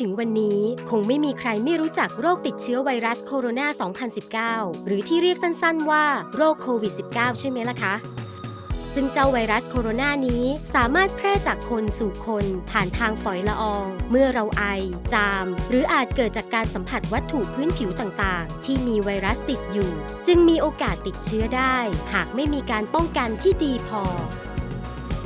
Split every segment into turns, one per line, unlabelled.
ถึงวันนี้คงไม่มีใครไม่รู้จักโรคติดเชื้อไวรัสโคโรนา 2019 หรือที่เรียกสั้นๆว่าโรคโควิด -19 ใช่ไหมล่ะคะซึ่งเจ้าไวรัสโคโรนานี้สามารถแพร่จากคนสู่คนผ่านทางฝอยละออง เมื่อเราไอ จาม หรืออาจเกิดจากการสัมผัสวัตถุพื้นผิวต่างๆ ที่มีไวรัสติดอยู่ จึงมีโอกาสติดเชื้อได้ หากไม่มีการป้องกันที่ดีพอ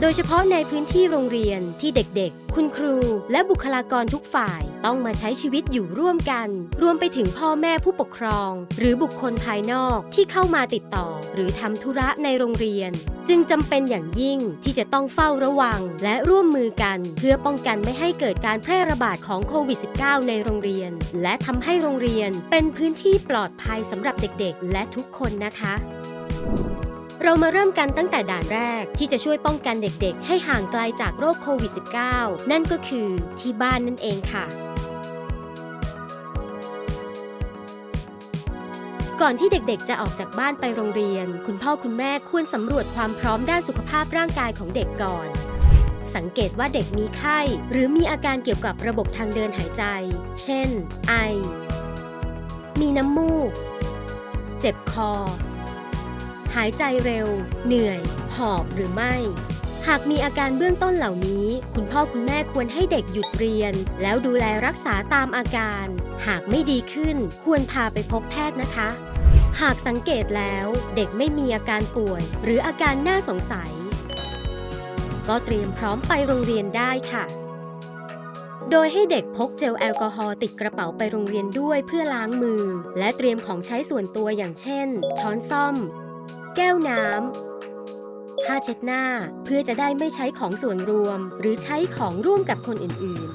โดยเฉพาะในพื้นที่โรงเรียนที่เด็กๆ คุณครู และบุคลากรทุกฝ่ายต้องมาใช้ชีวิตอยู่ร่วมกัน รวมไปถึงพ่อแม่ผู้ปกครอง หรือบุคคลภายนอกที่เข้ามาติดต่อ หรือทำธุระในโรงเรียน จึงจำเป็นอย่างยิ่งที่จะต้องเฝ้าระวัง และร่วมมือกัน เพื่อป้องกันไม่ให้เกิดการแพร่ระบาดของโควิด -19 ในโรงเรียน และทำให้โรงเรียนเป็นพื้นที่ปลอดภัยสำหรับเด็กๆ และทุกคนนะคะ เรามาเริ่มกันตั้งแต่ด่านแรกที่จะช่วยป้องกันเด็กๆ ให้ห่างไกลจากโรคโควิด -19 นั่นก็คือที่บ้านนั่นเองค่ะ ก่อนที่เด็กๆ จะออกจากบ้านไปโรงเรียน คุณพ่อคุณแม่ควรสำรวจความพร้อมด้านสุขภาพร่างกายของเด็กก่อนสังเกตว่าเด็กมีไข้ หรือมีอาการเกี่ยวกับระบบทางเดินหายใจ เช่น ไอ มีน้ำมูก เจ็บคอ หายใจเร็ว เหนื่อย หอบหรือไม่ หากมีอาการเบื้องต้นเหล่านี้ คุณพ่อคุณแม่ควรให้เด็กหยุดเรียน แล้วดูแลรักษาตามอาการ หากไม่ดีขึ้น ควรพาไปพบแพทย์นะคะ หากสังเกตแล้วเด็กไม่มีอาการป่วย หรืออาการน่าสงสัย ก็เตรียมพร้อมไปโรงเรียนได้ค่ะโดยให้เด็กพกเจลแอลกอฮอล์ติดกระเป๋าไปโรงเรียนด้วยเพื่อล้างมือ และเตรียมของใช้ส่วนตัวอย่างเช่น ช้อนซ่อม แก้วน้ำผ้าเช็ดหน้าเพื่อจะได้ไม่ใช้ของส่วนรวม หรือใช้ของร่วมกับคนอื่นๆ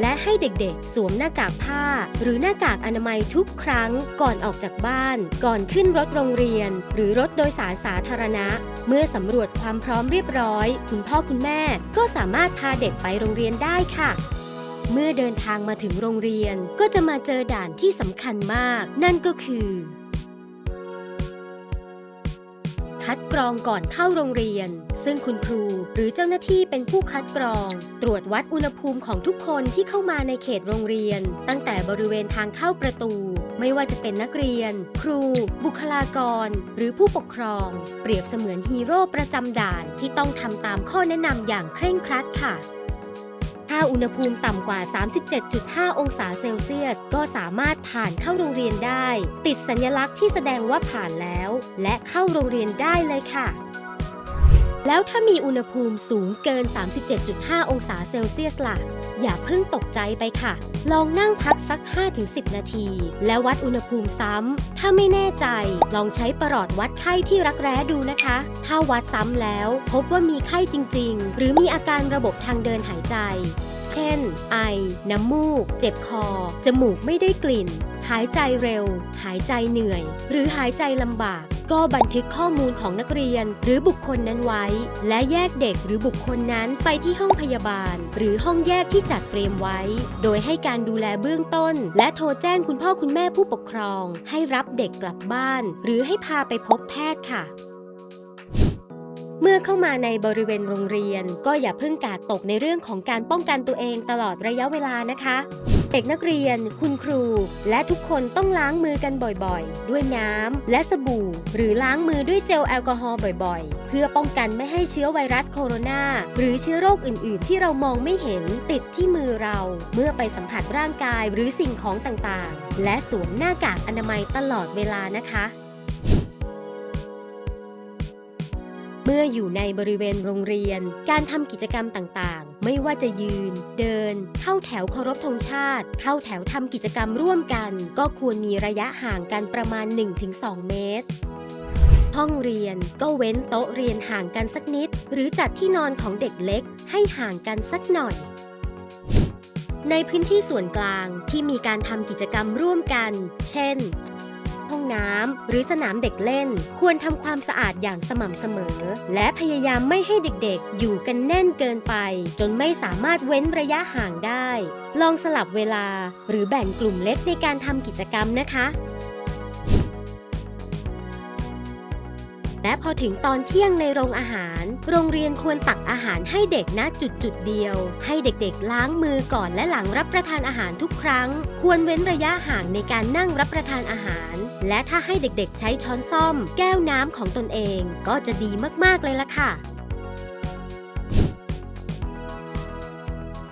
และให้เด็กๆ สวมหน้ากากผ้า หรือหน้ากากอนามัยทุกครั้งก่อนออกจากบ้าน ก่อนขึ้นรถโรงเรียน หรือรถโดยสารสาธารณะ เมื่อสำรวจความพร้อมเรียบร้อย คุณพ่อคุณแม่ก็สามารถพาเด็กไปโรงเรียนได้ค่ะเมื่อเดินทางมาถึงโรงเรียนก็จะมาเจอด่านที่สำคัญมาก นั่นก็คือ คัดกรองก่อนเข้าโรงเรียน ซึ่งคุณครูหรือเจ้าหน้าที่เป็นผู้คัดกรอง ตรวจวัดอุณหภูมิของทุกคนที่เข้ามาในเขตโรงเรียน ตั้งแต่บริเวณทางเข้าประตู ไม่ว่าจะเป็นนักเรียน ครู บุคลากร หรือผู้ปกครอง เปรียบเสมือนฮีโร่ประจำด่านที่ต้องทำตามข้อแนะนำอย่างเคร่งครัดค่ะ ถ้าอุณหภูมิต่ำกว่า 37.5 องศาเซลเซียส ก็สามารถผ่านเข้าโรงเรียนได้ ติดสัญลักษณ์ที่แสดงว่าผ่านแล้ว และเข้าโรงเรียนได้เลยค่ะแล้วถ้ามีอุณหภูมิสูงเกิน 37.5 องศาเซลเซียสล่ะ อย่าเพิ่งตกใจไปค่ะ ลองนั่งพักสัก 5-10 นาที แล้ววัดอุณหภูมิซ้ำ ถ้าไม่แน่ใจ ลองใช้ประหลอดวัดไข้ที่รักแร้ดูนะคะ ถ้าวัดซ้ำแล้ว พบว่ามีไข้จริง ๆ หรือมีอาการระบบทางเดินหายใจ เช่น ไอ น้ำมูก เจ็บคอ จมูกไม่ได้กลิ่น หายใจเร็ว หายใจเหนื่อย หรือหายใจลำบาก ก็บันทึกข้อมูลของนักเรียน หรือบุคคลนั้นไว้ และแยกเด็กหรือบุคคลนั้นไปที่ห้องพยาบาล หรือห้องแยกที่จัดเตรียมไว้ โดยให้การดูแลเบื้องต้น และโทรแจ้งคุณพ่อคุณแม่ผู้ปกครอง ให้รับเด็กกลับบ้าน หรือให้พาไปพบแพทย์ค่ะเมื่อเข้ามาในบริเวณโรงเรียน ก็อย่าเพิ่งกาดตกในเรื่องของการป้องกันตัวเองตลอดระยะเวลานะคะ เด็กนักเรียน คุณครู และทุกคนต้องล้างมือกันบ่อยๆ ด้วยน้ำและสบู่ หรือล้างมือด้วยเจลแอลกอฮอล์บ่อยๆ เพื่อป้องกันไม่ให้เชื้อไวรัสโคโรนาหรือเชื้อโรคอื่นๆ ที่เรามองไม่เห็นติดที่มือเรา เมื่อไปสัมผัสร่างกายหรือสิ่งของต่างๆ และสวมหน้ากากอนามัยตลอดเวลานะคะ มื่ออยู่ในบริเวณโรงเรียน การทำกิจกรรมต่างๆ ไม่ว่าจะยืน เดิน เข้าแถวเคารพธงชาติ เข้าแถวทำกิจกรรมร่วมกัน ก็ควรมีระยะห่างกันประมาณ 1-2 เมตรห้องเรียนก็เว้นโต๊ะเรียนห่างกันสักนิด หรือจัดที่นอนของเด็กเล็กให้ห่างกันสักหน่อย ในพื้นที่ส่วนกลางที่มีการทำกิจกรรมร่วมกัน เช่น ห้องน้ำหรือสนามเด็กเล่น ควรทำความสะอาดอย่างสม่ำเสมอ และพยายามไม่ให้เด็กๆ อยู่กันแน่นเกินไป จนไม่สามารถเว้นระยะห่างได้ ลองสลับเวลา หรือแบ่งกลุ่มเล็กในการทำกิจกรรมนะคะ และพอถึงตอนเที่ยงในโรงอาหาร โรงเรียนควรตักอาหารให้เด็กณจุดจุดเดียว ให้เด็กๆ ล้างมือก่อนและหลังรับประทานอาหารทุกครั้ง ควรเว้นระยะห่างในการนั่งรับประทานอาหาร และถ้าให้เด็กๆ ใช้ช้อนซ่อม แก้วน้ำของตนเอง ก็จะดีมากๆเลยล่ะค่ะ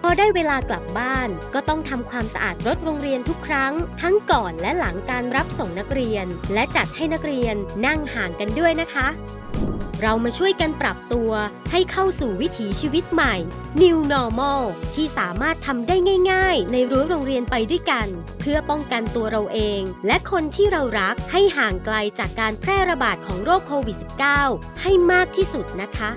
อได้เวลากลับบ้าน ก็ต้องทำความสะอาดรถโรงเรียนทุกครั้ง ทั้งก่อนและหลังการรับส่งนักเรียน และจัดให้นักเรียนนั่งห่างกันด้วยนะคะ เรามาช่วยกันปรับตัว ให้เข้าสู่วิถีชีวิตใหม่ New Normal ที่สามารถทำได้ง่าย ๆ ในรั้วโรงเรียนไปด้วยกัน เพื่อป้องกันตัวเราเอง และคนที่เรารักให้ห่างไกลจากการแพร่ระบาดของโรคโควิด -19 ให้มากที่สุดนะคะ